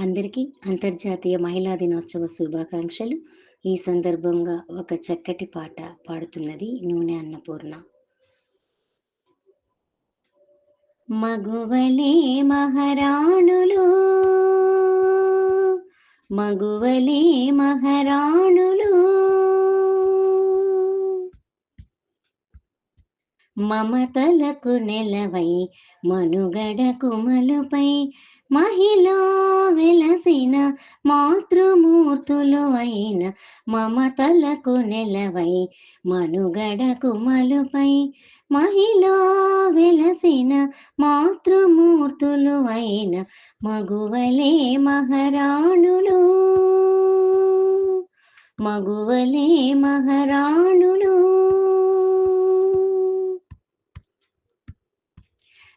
అందరికీ అంతర్జాతీయ మహిళా దినోత్సవ శుభాకాంక్షలు. ఈ సందర్భంగా ఒక చక్కటి పాట పాడుతున్నది నూనె అన్నపూర్ణ. మగువలే మహారాణులు మగువలే మహారాణులు మమతలకు నెలవై మనుగడ కుమలుపై మహిళ చేసిన మాతృమూర్తులు అయిన మమతలకు నెలవై మనుగడకు మలుపై మహిళా వెలసిన మాతృమూర్తులు అయిన మగువలే మహారాణులు. మగువలే మహారాణులు.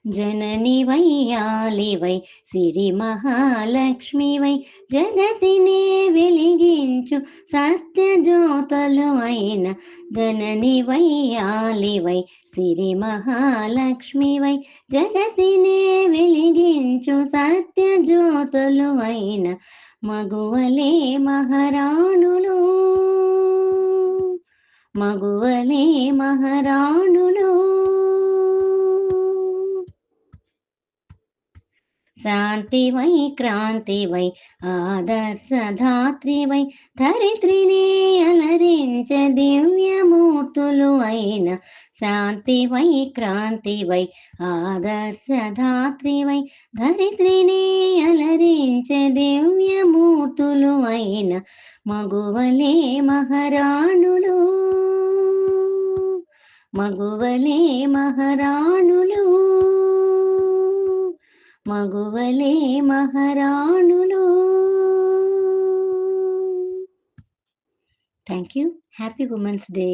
జననివై ఆలివై సిరి మహాలక్ష్మివై జగతినే వెలిగించు సత్యజ్యోతలు అయిన జననివై ఆలివై సిరి మహాలక్ష్మివై జగతినే వెలిగించు సత్యజ్యోతులు అయిన మగువలే మహారాణులు. మగువలే మహారాణులు. శాంతివై క్రాంతివై ఆదర్శధాత్రివై ధరిత్రిని అలరించ దివ్యమూర్తులు అయిన శాంతివై క్రాంతివై ఆదర్శధాత్రివై ధరిత్రిని అలరించ దివ్యమూర్తులు అయిన మగువలే మహారాణులు. మగువలే మహారాణులు. మగువలే మహారాణులు. Thank you happy women's day